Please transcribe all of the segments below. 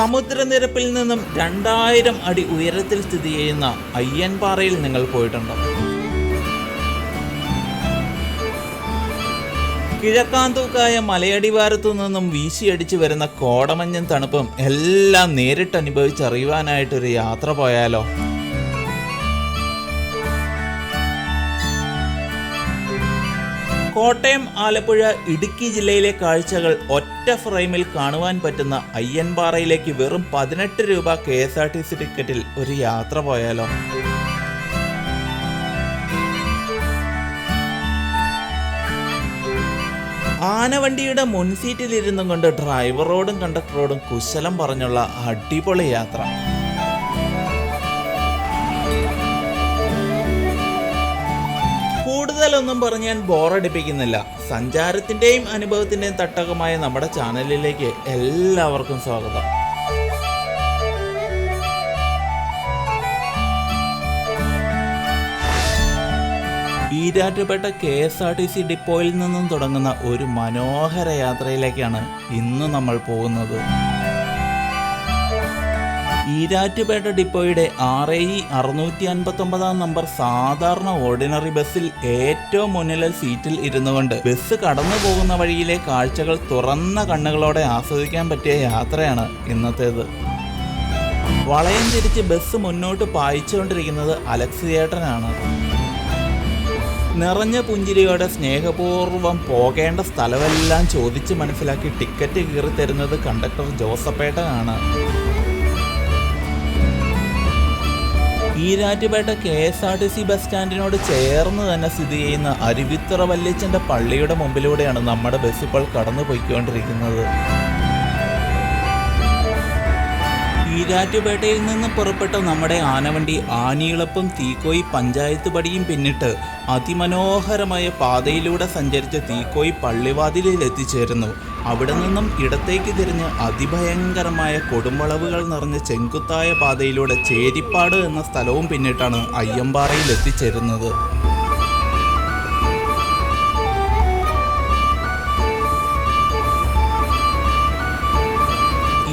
സമുദ്രനിരപ്പിൽ നിന്നും രണ്ടായിരം അടി ഉയരത്തിൽ സ്ഥിതി ചെയ്യുന്ന അയ്യൻപാറയിൽ നിങ്ങൾ പോയിട്ടുണ്ടോ? കിഴക്കാന്തൂക്കായ മലയടിവാരത്തു നിന്നും വീശിയടിച്ചു വരുന്ന കോടമഞ്ഞൻ തണുപ്പും എല്ലാം നേരിട്ട് അനുഭവിച്ചറിയുവാനായിട്ടൊരു യാത്ര പോയാലോ? കോട്ടയം ആലപ്പുഴ ഇടുക്കി ജില്ലയിലെ കാഴ്ചകൾ ഒറ്റ ഫ്രെയിമിൽ കാണുവാൻ പറ്റുന്ന അയ്യൻപാറയിലേക്ക് വെറും പതിനെട്ട് രൂപ K S R T C ടിക്കറ്റിൽ ഒരു യാത്ര പോയാലോ? ആനവണ്ടിയുടെ മുൻസീറ്റിൽ ഇരുന്നും കൊണ്ട് ഡ്രൈവറോടും കണ്ടക്ടറോടും കുശലം പറഞ്ഞുള്ള അടിപൊളി യാത്ര. കൂടുതലൊന്നും പറഞ്ഞ് ഞാൻ ബോറടിപ്പിക്കുന്നില്ല. സഞ്ചാരത്തിന്റെയും അനുഭവത്തിന്റെയും തട്ടകമായ നമ്മുടെ ചാനലിലേക്ക് എല്ലാവർക്കും സ്വാഗതം. Erattupetta K S R T C ഡിപ്പോയിൽ നിന്നും തുടങ്ങുന്ന ഒരു മനോഹര യാത്രയിലേക്കാണ് ഇന്ന് നമ്മൾ പോകുന്നത്. ഈരാറ്റുപേട്ട ഡിപ്പോയുടെ ആർ എ ഇ അറുന്നൂറ്റി അൻപത്തൊമ്പതാം നമ്പർ സാധാരണ ഓർഡിനറി ബസ്സിൽ ഏറ്റവും മുന്നിലെ സീറ്റിൽ ഇരുന്നുകൊണ്ട് ബസ് കടന്നു പോകുന്ന വഴിയിലെ കാഴ്ചകൾ തുറന്ന കണ്ണുകളോടെ ആസ്വദിക്കാൻ പറ്റിയ യാത്രയാണ് ഇന്നത്തേത്. വളയം തിരിച്ച് ബസ് മുന്നോട്ട് പായിച്ചുകൊണ്ടിരിക്കുന്നത് അലക്സിയേട്ടനാണ് നിറഞ്ഞ പുഞ്ചിരിയോടെ സ്നേഹപൂർവം പോകേണ്ട സ്ഥലമെല്ലാം ചോദിച്ച് മനസ്സിലാക്കി ടിക്കറ്റ് കീറി തരുന്നത് conductor ജോസപ്പേട്ടനാണ്. Erattupetta K S R T C bus സ്റ്റാൻഡിനോട് ചേർന്ന് തന്നെ സ്ഥിതി ചെയ്യുന്ന അരുവിത്തുറ വല്യച്ചന്റെ പള്ളിയുടെ മുമ്പിലൂടെയാണ് നമ്മുടെ ബസ് ഇപ്പോൾ കടന്നു പോയിക്കൊണ്ടിരിക്കുന്നത് ഈരാറ്റുപേട്ടയിൽ നിന്ന് പുറപ്പെട്ട നമ്മുടെ ആനവണ്ടി ആനിയിളപ്പും തീക്കോയി പഞ്ചായത്ത് പടിയും പിന്നിട്ട് അതിമനോഹരമായ പാതയിലൂടെ സഞ്ചരിച്ച തീക്കോയി പള്ളിവാതിലിൽ എത്തിച്ചേരുന്നു. അവിടെ നിന്നും ഇടത്തേക്ക് തിരിഞ്ഞ് അതിഭയങ്കരമായ കൊടുമ്പളവുകൾ നിറഞ്ഞ ചെങ്കുത്തായ പാതയിലൂടെ ചേരിപ്പാട് എന്ന സ്ഥലവും പിന്നിട്ടാണ് അയ്യമ്പാറയിൽ എത്തിച്ചേരുന്നത്.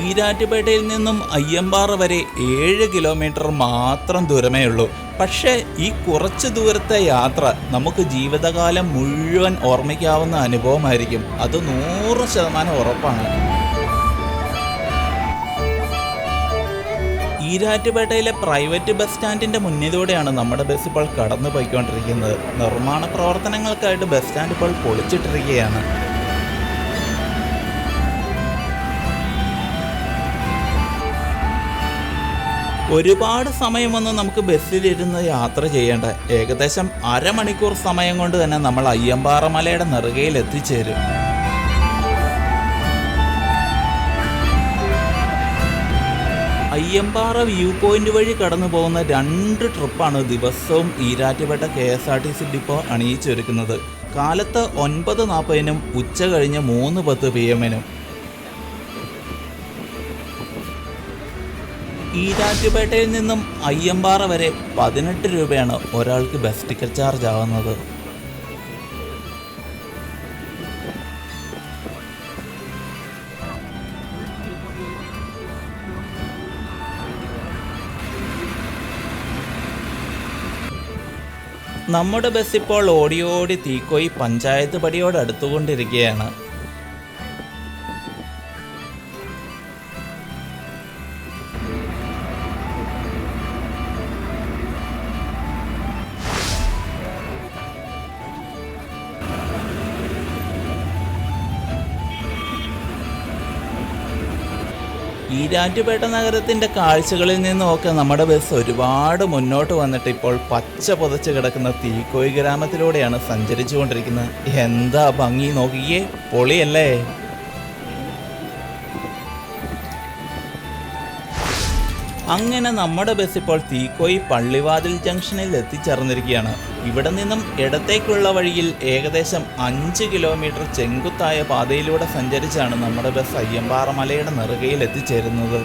ഈരാറ്റുപേട്ടയിൽ നിന്നും അയ്യമ്പാറ വരെ ഏഴ് കിലോമീറ്റർ മാത്രം ദൂരമേ ഉള്ളൂ പക്ഷേ ഈ കുറച്ച് ദൂരത്തെ യാത്ര നമുക്ക് ജീവിതകാലം മുഴുവൻ ഓർമ്മിക്കാവുന്ന അനുഭവമായിരിക്കും. അത് നൂറ് ശതമാനം ഉറപ്പാണ്. ഈരാറ്റുപേട്ടയിലെ പ്രൈവറ്റ് ബസ് സ്റ്റാൻഡിന്റെ മുന്നിലൂടെയാണ് നമ്മുടെ ബസ് ഇപ്പോൾ കടന്നു പോയിക്കൊണ്ടിരിക്കുന്നത് നിർമ്മാണ പ്രവർത്തനങ്ങൾക്കായിട്ട് ബസ് സ്റ്റാൻഡ് ഇപ്പോൾ പൊളിച്ചിട്ടിരിക്കുകയാണ്. ഒരുപാട് സമയമൊന്നും നമുക്ക് ബസ്സിലിരുന്ന് യാത്ര ചെയ്യേണ്ട ഏകദേശം അരമണിക്കൂർ സമയം കൊണ്ട് തന്നെ നമ്മൾ അയ്യമ്പാറ മലയുടെ നെറുകയിൽ എത്തിച്ചേരും. അയ്യമ്പാറ വ്യൂ പോയിന്റ് വഴി കടന്നു പോകുന്ന രണ്ട് ട്രിപ്പാണ് ദിവസവും Erattupetta K S R T C depot അണിയിച്ചൊരുക്കുന്നത്. കാലത്ത് ഒൻപത് നാൽപ്പതിനും ഉച്ച കഴിഞ്ഞ് മൂന്ന് പത്ത് പി എമ്മിനും. ഈരാറ്റുപേട്ടയിൽ നിന്നും അയ്യമ്പാറ വരെ പതിനെട്ട് രൂപയാണ് ഒരാൾക്ക് ബസ് ടിക്കറ്റ് ചാർജ് ആവുന്നത്. നമ്മുടെ ബസ് ഇപ്പോൾ ഓടി ഓടി തീക്കോയി പഞ്ചായത്ത് പടിയോട് അടുത്തുകൊണ്ടിരിക്കുകയാണ്. ഈരാറ്റുപേട്ട നഗരത്തിന്റെ കാഴ്ചകളിൽ നിന്നുമൊക്കെ നമ്മുടെ ബസ് ഒരുപാട് മുന്നോട്ട് വന്നിട്ട് ഇപ്പോൾ പച്ച പുതച്ച് കിടക്കുന്ന തീക്കോയി ഗ്രാമത്തിലൂടെയാണ് സഞ്ചരിച്ചുകൊണ്ടിരിക്കുന്നത്. എന്താ ഭംഗി നോക്കിയേ പൊളിയല്ലേ? അങ്ങനെ നമ്മുടെ ബസ് ഇപ്പോൾ തീക്കോയി പള്ളിവാതിൽ ജംഗ്ഷനിൽ എത്തിച്ചേർന്നിരിക്കുകയാണ്. ഇവിടെ നിന്നും ഇടത്തേക്കുള്ള വഴിയിൽ ഏകദേശം അഞ്ച് കിലോമീറ്റർ ചെങ്കുത്തായ പാതയിലൂടെ സഞ്ചരിച്ചാണ് നമ്മുടെ ബസ് അയ്യമ്പാറ മലയുടെ നെറുകയിൽ എത്തിച്ചേരുന്നത്.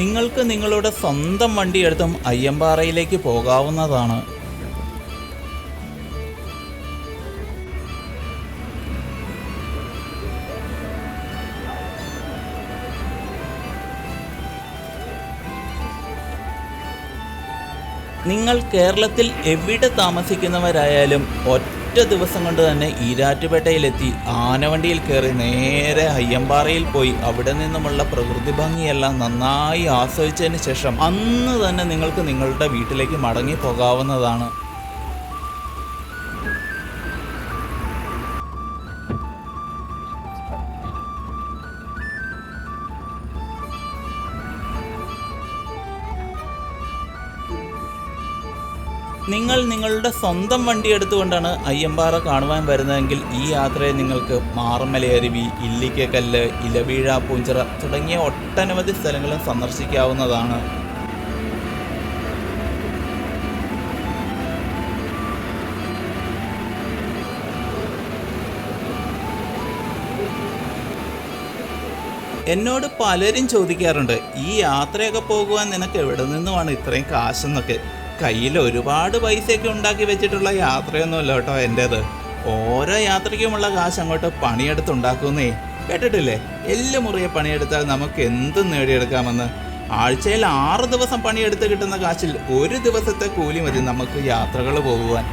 നിങ്ങൾക്ക് നിങ്ങളുടെ സ്വന്തം വണ്ടിയെടുത്തും അയ്യമ്പാറയിലേക്ക് പോകാവുന്നതാണ്. നിങ്ങൾ കേരളത്തിൽ എവിടെ താമസിക്കുന്നവരായാലും ഒറ്റ ദിവസം കൊണ്ട് തന്നെ ഈരാറ്റുപേട്ടയിലെത്തി ആനവണ്ടിയിൽ കയറി നേരെ അയ്യമ്പാറയിൽ പോയി അവിടെ നിന്നുമുള്ള പ്രകൃതി ഭംഗിയെല്ലാം നന്നായി ആസ്വദിച്ചതിന് ശേഷം അന്ന് തന്നെ നിങ്ങൾക്ക് നിങ്ങളുടെ വീട്ടിലേക്ക് മടങ്ങി പോകാവുന്നതാണ് നിങ്ങൾ നിങ്ങളുടെ സ്വന്തം വണ്ടി എടുത്തുകൊണ്ടാണ് അയ്യമ്പാറ കാണുവാൻ വരുന്നതെങ്കിൽ ഈ യാത്രയെ നിങ്ങൾക്ക് മാറമലയരുവി ഇല്ലിക്കക്കല്ല് ഇലവീഴ പൂഞ്ചിറ തുടങ്ങിയ ഒട്ടനവധി സ്ഥലങ്ങളും സന്ദർശിക്കാവുന്നതാണ്. എന്നോട് പലരും ചോദിക്കാറുണ്ട് ഈ യാത്രയൊക്കെ പോകുവാൻ നിനക്ക് എവിടെ നിന്നുമാണ് ഇത്രയും കാശെന്നൊക്കെ കയ്യിൽ ഒരുപാട് പൈസയൊക്കെ ഉണ്ടാക്കി വെച്ചിട്ടുള്ള യാത്രയൊന്നുമല്ല കേട്ടോ എന്റേത് ഓരോ യാത്രയ്ക്കുമുള്ള കാശ് അങ്ങോട്ട് പണിയെടുത്തുണ്ടാക്കുന്നേ കേട്ടിട്ടില്ലേ? എല്ല് മുറിയെ പണിയെടുത്താൽ നമുക്ക് എന്തും നേടിയെടുക്കാമെന്ന്? ആഴ്ചയിൽ ആറ് ദിവസം പണിയെടുത്ത് കിട്ടുന്ന കാശിൽ ഒരു ദിവസത്തെ കൂലി മതി നമുക്ക് യാത്രകൾ പോകുവാൻ.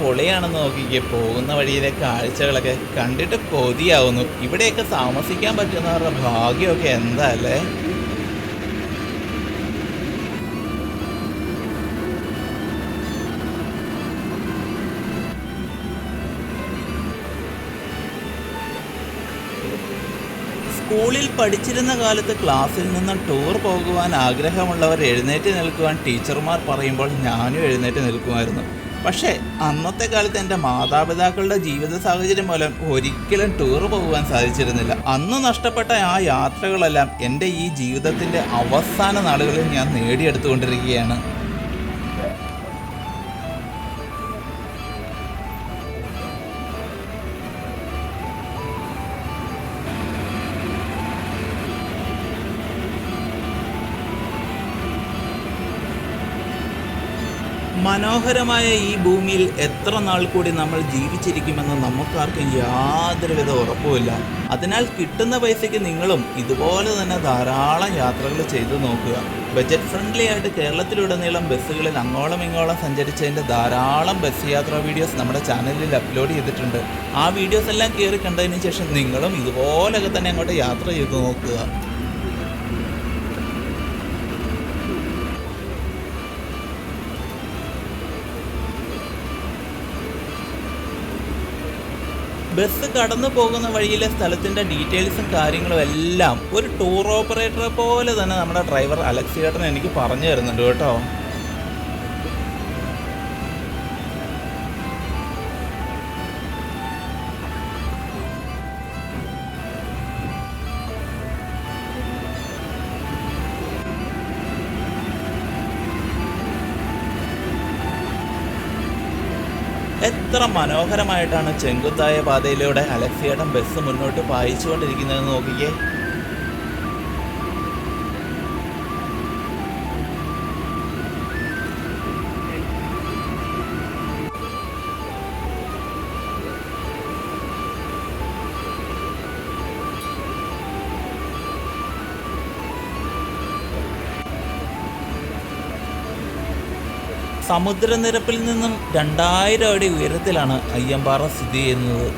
പൊളിയാണെന്ന് നോക്കിക്കേ പോകുന്ന വഴിയിലെ കാഴ്ചകളൊക്കെ കണ്ടിട്ട് കൊതിയാവുന്നു. ഇവിടെയൊക്കെ താമസിക്കാൻ പറ്റുന്നവരുടെ ഭാഗ്യമൊക്കെ എന്താ അല്ലേ? സ്കൂളിൽ പഠിച്ചിരുന്ന കാലത്ത് ക്ലാസ്സിൽ നിന്ന് ടൂർ പോകുവാൻ ആഗ്രഹമുള്ളവർ എഴുന്നേറ്റ് നിൽക്കുവാൻ ടീച്ചർമാർ പറയുമ്പോൾ ഞാനും എഴുന്നേറ്റ് നിൽക്കുമായിരുന്നു. പക്ഷേ അന്നത്തെ കാലത്ത് എന്റെ മാതാപിതാക്കളുടെ ജീവിത സാഹചര്യം മൂലം ഒരിക്കലും ടൂർ പോകുവാൻ സാധിച്ചിരുന്നില്ല. അന്ന് നഷ്ടപ്പെട്ട ആ യാത്രകളെല്ലാം എന്റെ ഈ ജീവിതത്തിന്റെ അവസാന നാളുകളിൽ ഞാൻ നേടിയെടുത്തുകൊണ്ടിരിക്കുകയാണ്. മനോഹരമായ ഈ ഭൂമിയിൽ എത്ര നാൾ കൂടി നമ്മൾ ജീവിച്ചിരിക്കുമെന്ന് നമുക്കാർക്കും യാതൊരുവിധ ഉറപ്പുമില്ല. അതിനാൽ കിട്ടുന്ന പൈസയ്ക്ക് നിങ്ങളും ഇതുപോലെ തന്നെ ധാരാളം യാത്രകൾ ചെയ്തു നോക്കുക. ബജറ്റ് ഫ്രണ്ട്ലി ആയിട്ട് കേരളത്തിലുടനീളം ബസ്സുകളിൽ അങ്ങോളം ഇങ്ങോളം സഞ്ചരിച്ചതിന്റെ ധാരാളം ബസ് യാത്രാ വീഡിയോസ് നമ്മുടെ ചാനലിൽ അപ്ലോഡ് ചെയ്തിട്ടുണ്ട്. ആ വീഡിയോസ് എല്ലാം കയറി കണ്ടതിന് ശേഷം നിങ്ങളും ഇതുപോലൊക്കെ തന്നെ അങ്ങോട്ട് യാത്ര ചെയ്തു നോക്കുക. ബസ് കടന്നു പോകുന്ന വഴിയിലെ സ്ഥലത്തിന്റെ ഡീറ്റെയിൽസും കാര്യങ്ങളും എല്ലാം ഒരു ടൂർ ഓപ്പറേറ്ററെ പോലെ തന്നെ നമ്മുടെ ഡ്രൈവർ അലക്സ് ചേട്ടൻ എനിക്ക് പറഞ്ഞു തരുന്നുണ്ട് കേട്ടോ. എത്ര മനോഹരമായിട്ടാണ് ചെങ്കുത്തായ പാതയിലൂടെ അലക്സിയേട്ടൻ ബസ് മുന്നോട്ട് പായിച്ചുകൊണ്ടിരിക്കുന്നതെന്ന് നോക്കിക്കേ. സമുദ്രനിരപ്പിൽ നിന്നും രണ്ടായിരം അടി ഉയരത്തിലാണ് അയ്യമ്പാറ സ്ഥിതി ചെയ്യുന്നത്.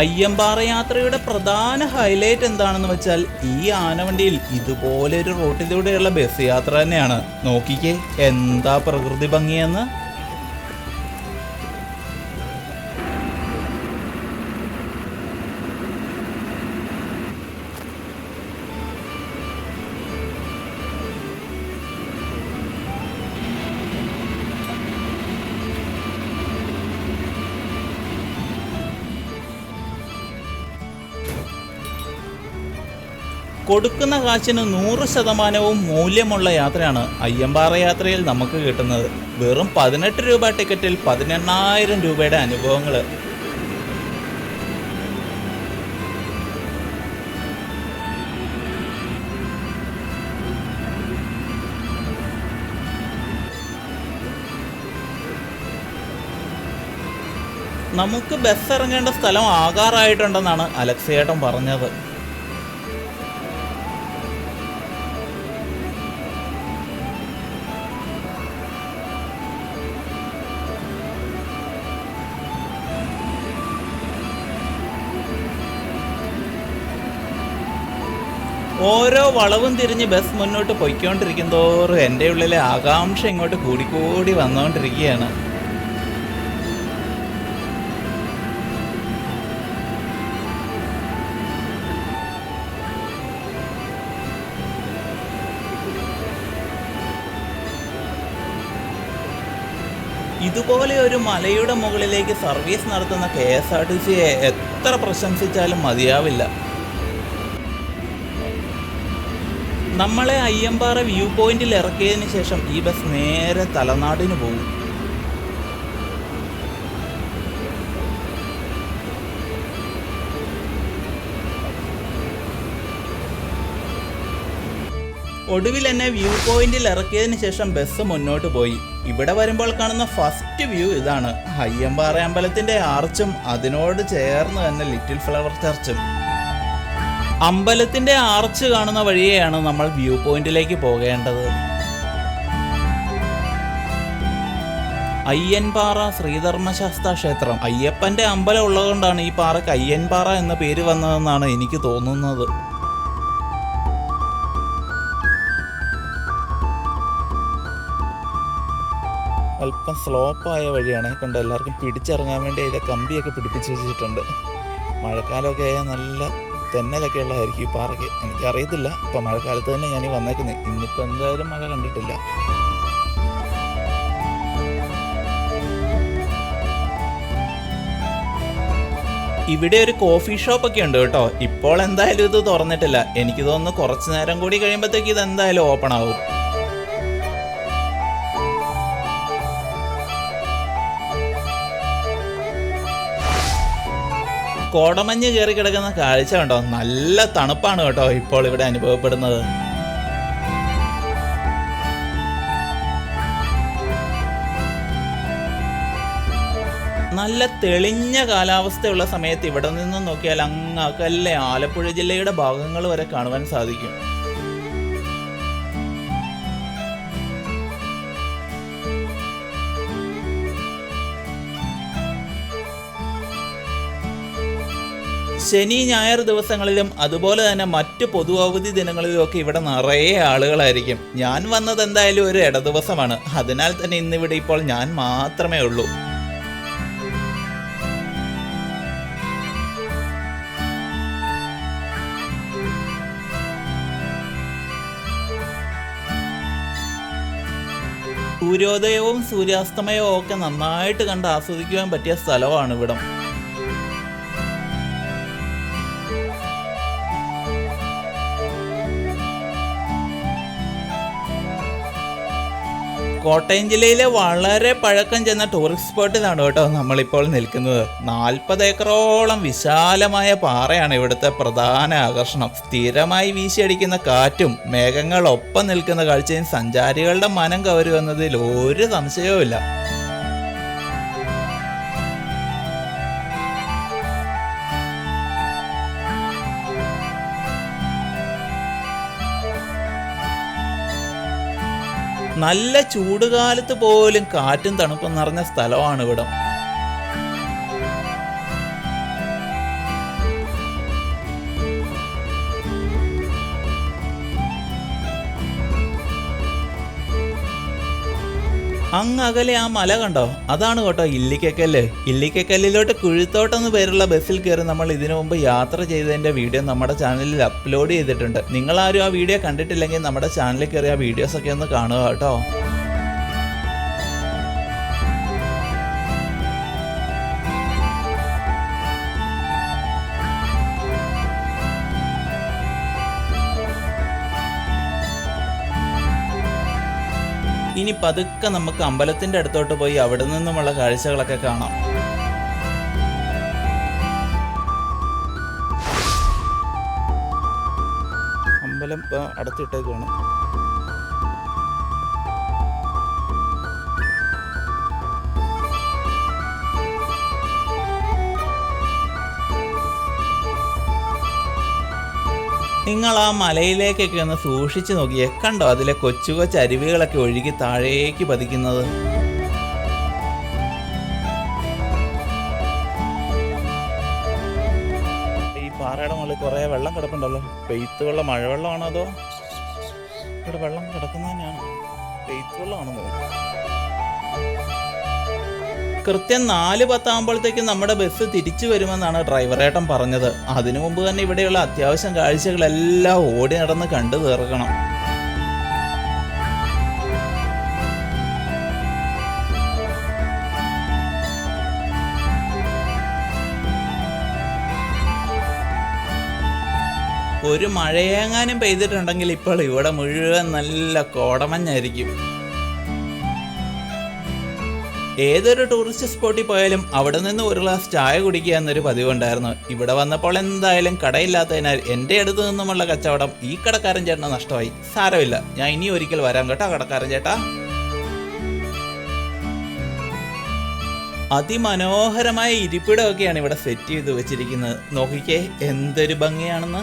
അയ്യമ്പാറ യാത്രയുടെ പ്രധാന ഹൈലൈറ്റ് എന്താണെന്ന് വെച്ചാൽ ഈ ആനവണ്ടിയിൽ ഇതുപോലെ ഒരു റോട്ടിലൂടെയുള്ള ബസ് യാത്ര തന്നെയാണ്. നോക്കിക്കേ എന്താ പ്രകൃതി ഭംഗിയെന്ന്? കൊടുക്കുന്ന കാശിന് നൂറ് ശതമാനവും മൂല്യമുള്ള യാത്രയാണ് അയ്യമ്പാറ യാത്രയിൽ നമുക്ക് കിട്ടുന്നത്. വെറും പതിനെട്ട് രൂപ ടിക്കറ്റിൽ പതിനെണ്ണായിരം രൂപയുടെ അനുഭവങ്ങൾ നമുക്ക് ബസ് ഇറങ്ങേണ്ട സ്ഥലം ആകാറായിട്ടുണ്ടെന്നാണ് അലക്സേട്ടൻ പറഞ്ഞത്. ഓരോ വളവും തിരിഞ്ഞ് ബസ് മുന്നോട്ട് പൊയ്ക്കൊണ്ടിരിക്കും തോറും എന്റെ ഉള്ളിലെ ആകാംക്ഷ ഇങ്ങോട്ട് കൂടിക്കൂടി വന്നുകൊണ്ടിരിക്കുകയാണ് ഇതുപോലെ ഒരു മലയുടെ മുകളിലേക്ക് സർവീസ് നടത്തുന്ന കെ എസ് ആർ ടി സിയെ എത്ര പ്രശംസിച്ചാലും മതിയാവില്ല. നമ്മളെ അയ്യമ്പാറ വ്യൂ പോയിന്റിൽ ഇറക്കിയതിന് ശേഷം ഈ ബസ് നേരെ തലനാടിന് പോകും. ഒടുവിൽ എന്നെ വ്യൂ പോയിന്റിൽ ഇറക്കിയതിന് ശേഷം ബസ് മുന്നോട്ട് പോയി. ഇവിടെ വരുമ്പോൾ കാണുന്ന ഫസ്റ്റ് വ്യൂ ഇതാണ്. അയ്യമ്പാറ അമ്പലത്തിന്റെ ആർച്ചും അതിനോട് ചേർന്ന് തന്നെ ലിറ്റിൽ ഫ്ലവർ ചർച്ചും അമ്പലത്തിന്റെ ആർച്ച് കാണുന്ന വഴിയെയാണ് നമ്മൾ വ്യൂ പോയിന്റിലേക്ക് പോകേണ്ടത്. അയ്യൻപാറ ശ്രീധർമ്മശാസ്ത്ര ക്ഷേത്രം. അയ്യപ്പന്റെ അമ്പലം ഉള്ളതുകൊണ്ടാണ് ഈ പാറയ്ക്ക് അയ്യൻപാറ എന്ന പേര് വന്നതെന്നാണ് എനിക്ക് തോന്നുന്നത്. അല്പം സ്ലോപ്പായ വഴിയാണ് കണ്ട് എല്ലാവർക്കും പിടിച്ചിറങ്ങാൻ വേണ്ടി അതിന്റെ കമ്പിയൊക്കെ പിടിപ്പിച്ച് വെച്ചിട്ടുണ്ട്. മഴക്കാലമൊക്കെ ആയാൽ നല്ല തെന്നലൊക്കെ ഉള്ളതായിരിക്കും ഈ പാറയ്ക്ക്. എനിക്കറിയത്തില്ല. ഇപ്പം മഴക്കാലത്ത് തന്നെ ഞാൻ ഈ വന്നേക്കുന്നത് ഇന്നിപ്പോൾ എന്തായാലും മഴ കണ്ടിട്ടില്ല. ഇവിടെ ഒരു കോഫി ഷോപ്പൊക്കെ ഉണ്ട് കേട്ടോ. ഇപ്പോൾ എന്തായാലും ഇത് തുറന്നിട്ടില്ല. എനിക്ക് തോന്നുന്നു കുറച്ച് നേരം കൂടി കഴിയുമ്പോഴത്തേക്ക് ഇത് എന്തായാലും ഓപ്പൺ ആവും. കോടമഞ്ഞ് കയറി കിടക്കുന്ന കാഴ്ച കണ്ടോ? നല്ല തണുപ്പാണ് കേട്ടോ ഇപ്പോൾ ഇവിടെ അനുഭവപ്പെടുന്നത്. നല്ല തെളിഞ്ഞ കാലാവസ്ഥയുള്ള സമയത്ത് ഇവിടെ നിന്ന് നോക്കിയാൽ അങ്ങ് ആലപ്പുഴ ജില്ലയുടെ ഭാഗങ്ങൾ വരെ കാണുവാൻ സാധിക്കും. ശനി ഞായർ ദിവസങ്ങളിലും അതുപോലെ തന്നെ മറ്റ് പൊതു അവധി ദിനങ്ങളിലും ഒക്കെ ഇവിടെ നിറയെ ആളുകളായിരിക്കും. ഞാൻ വന്നത് എന്തായാലും ഒരു ഇടദിവസമാണ്. അതിനാൽ തന്നെ ഇന്നിവിടെ ഇപ്പോൾ ഞാൻ മാത്രമേ ഉള്ളൂ. സൂര്യോദയവും സൂര്യാസ്തമയവും ഒക്കെ നന്നായിട്ട് കണ്ട് ആസ്വദിക്കുവാൻ പറ്റിയ സ്ഥലമാണ് ഇവിടം. കോട്ടയം ജില്ലയിലെ വളരെ പഴക്കം ചെന്ന ടൂറിസ്റ്റ് സ്പോട്ടിലാണ് കേട്ടോ നമ്മളിപ്പോൾ നിൽക്കുന്നത്. നാൽപ്പത് ഏക്കറോളം വിശാലമായ പാറയാണ് ഇവിടുത്തെ പ്രധാന ആകർഷണം. സ്ഥിരമായി വീശിയടിക്കുന്ന കാറ്റും മേഘങ്ങൾ ഒപ്പം നിൽക്കുന്ന കാഴ്ചയും സഞ്ചാരികളുടെ മനം കവരുമെന്നതിൽ ഒരു സംശയവുമില്ല. നല്ല ചൂടുകാലത്ത് പോലും കാറ്റും തണുപ്പും നിറഞ്ഞ സ്ഥലമാണ് ഇവിടം. അങ്ങ് അകലെ ആ മല കണ്ടോ? അതാണ് കേട്ടോ ഇല്ലിക്കക്കല്ല്. ഇല്ലിക്കക്കല്ലിലോട്ട് കുഴിത്തോട്ടെന്ന് പേരുള്ള ബസ്സിൽ കയറി നമ്മൾ ഇതിനു മുമ്പ് യാത്ര ചെയ്തതിന്റെ വീഡിയോ നമ്മുടെ ചാനലിൽ അപ്ലോഡ് ചെയ്തിട്ടുണ്ട്. നിങ്ങൾ ആരും ആ വീഡിയോ കണ്ടിട്ടില്ലെങ്കിൽ നമ്മുടെ ചാനലിൽ കയറി ആ വീഡിയോസ് ഒക്കെ ഒന്ന് കാണുക കേട്ടോ. ഇനി പതുക്കെ നമുക്ക് അമ്പലത്തിന്റെ അടുത്തോട്ട് പോയി അവിടെ നിന്നുമുള്ള കാഴ്ചകളൊക്കെ കാണാം. അമ്പലം ഇപ്പോൾ നിങ്ങൾ ആ മലയിലേക്കൊക്കെ ഒന്ന് സൂക്ഷിച്ചു നോക്കിയേ. കണ്ടോ അതിലെ കൊച്ചു കൊച്ചു അരുവികളൊക്കെ ഒഴുകി താഴേക്ക് പതിക്കുന്നത്? ഈ പാറയുടെ മുകളിൽ കുറേ വെള്ളം കിടപ്പുണ്ടല്ലോ. പെയ്ത്തുള്ള മഴവെള്ളമാണോ അതോ? ഇവിടെ വെള്ളം കിടക്കുന്നതന്നെയാണ് പെയ്ത്ത് വെള്ളമാണെന്ന് തോന്നുന്നു കൃത്യം നാല് പത്താകുമ്പോഴത്തേക്ക് നമ്മുടെ ബസ് തിരിച്ചു വരുമെന്നാണ് ഡ്രൈവറേട്ടൻ പറഞ്ഞത്. അതിനു മുമ്പ് തന്നെ ഇവിടെയുള്ള അത്യാവശ്യം കാഴ്ചകളെല്ലാം ഓടി നടന്ന് കണ്ടു തീർക്കണം. ഒരു മഴയേങ്ങാനും പെയ്തിട്ടുണ്ടെങ്കിൽ ഇപ്പോൾ ഇവിടെ മുഴുവൻ നല്ല കോടമഞ്ഞായിരിക്കും. ഏതൊരു ടൂറിസ്റ്റ് സ്പോട്ടിൽ പോയാലും അവിടെ നിന്ന് ഒരു ഗ്ലാസ് ചായ കുടിക്കുക എന്നൊരു പതിവുണ്ടായിരുന്നു. ഇവിടെ വന്നപ്പോൾ എന്തായാലും കടയില്ലാത്തതിനാൽ എന്റെ അടുത്ത് നിന്നുമുള്ള കച്ചവടം ഈ കടക്കാരൻ ചേട്ടന് നഷ്ടമായി. സാരമില്ല. ഞാൻ ഇനി ഒരിക്കൽ വരാം കേട്ടോ കടക്കാരൻ ചേട്ടാ. അതിമനോഹരമായ ഇരിപ്പിടമൊക്കെയാണ് ഇവിടെ സെറ്റ് ചെയ്ത് വെച്ചിരിക്കുന്നത്. നോക്കിക്കേ എന്തൊരു ഭംഗിയാണെന്ന്.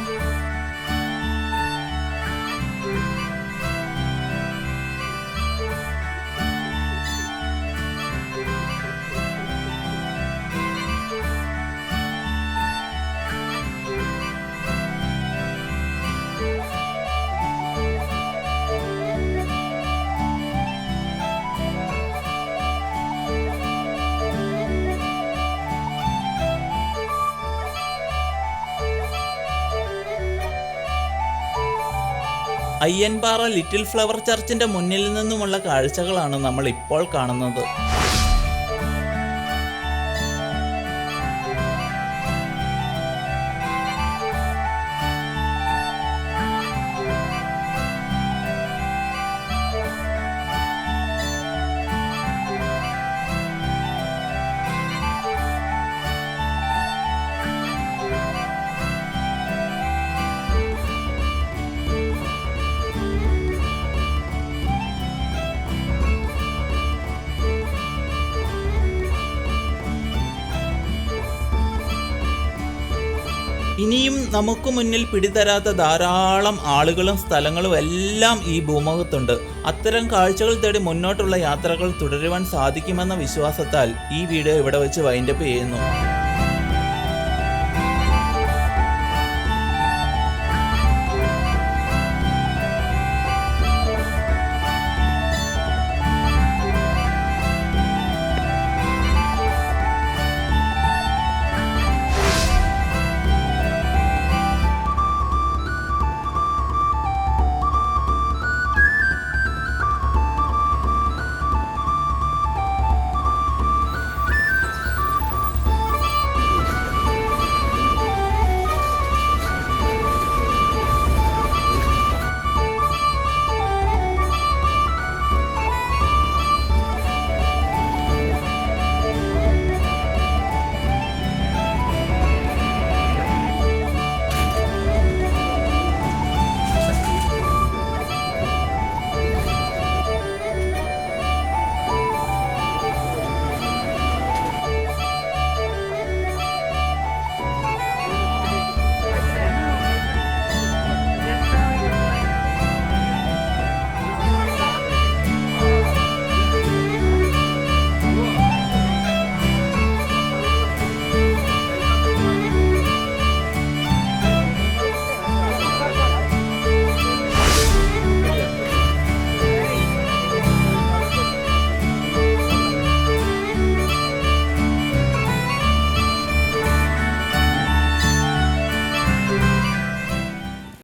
അയ്യൻപാറ ലിറ്റിൽ ഫ്ലവർ ചർച്ചിന്റെ മുന്നിൽ നിന്നുമുള്ള കാഴ്ചകളാണ് നമ്മൾ ഇപ്പോൾ കാണുന്നത്. ഇനിയും നമുക്ക് മുന്നിൽ പിടിതരാത്ത ധാരാളം ആളുകളും സ്ഥലങ്ങളും എല്ലാം ഈ ഭൂമുഖത്തുണ്ട്. അത്തരം കാഴ്ചകൾ തേടി മുന്നോട്ടുള്ള യാത്രകൾ തുടരുവാൻ സാധിക്കുമെന്ന വിശ്വാസത്താൽ ഈ വീഡിയോ ഇവിടെ വെച്ച് വൈൻഡപ്പ് ചെയ്യുന്നു.